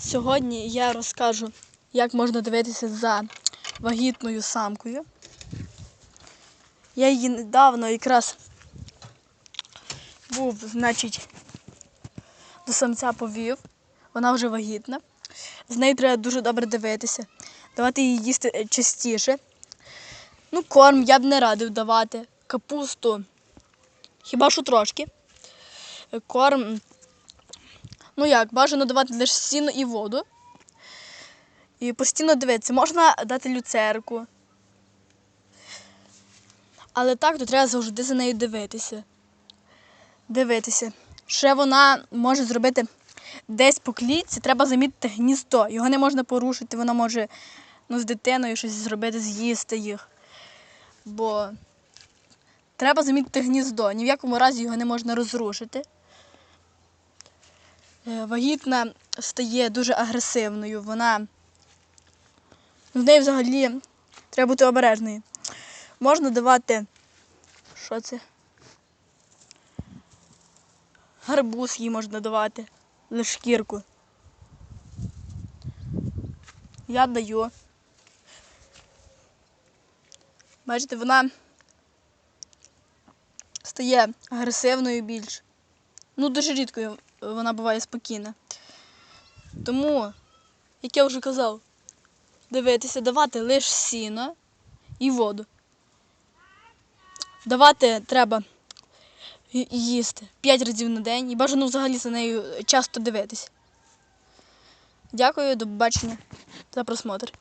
Сьогодні я розкажу, як можна дивитися за вагітною самкою. Я її недавно якраз був, значить, до самця повів. Вона вже вагітна. З нею треба дуже добре дивитися, давати їй їсти е, частіше. Ну, корм я б не радив давати. Капусту. Хіба що трошки. Корм. Ну як, бажано давати лише сіно і воду. І постійно дивитися. Можна дати люцерку. Але так, то треба завжди за нею дивитися. Дивитися. Ще вона може зробити десь по клітці, треба замітити гніздо. Його не можна порушити, вона може ну, з дитиною щось зробити, з'їсти їх. Бо треба замітити гніздо. Ні в якому разі його не можна розрушити. Е, Вагітна стає дуже агресивною. Вона з нею взагалі треба бути обережною. Можна давати. Що це? Гарбуз їй можна давати. Лише шкірку. Я даю. Бачите, вона стає агресивною більш. Ну, дуже рідко вона буває спокійна. Тому, як я вже казав, дивитися, давати лише сіно і воду. Давати треба їсти 5 разів на день і бажано взагалі за нею часто дивитися. Дякую, до побачення за просмотр.